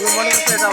মনে হচ্ছে এটা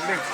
근데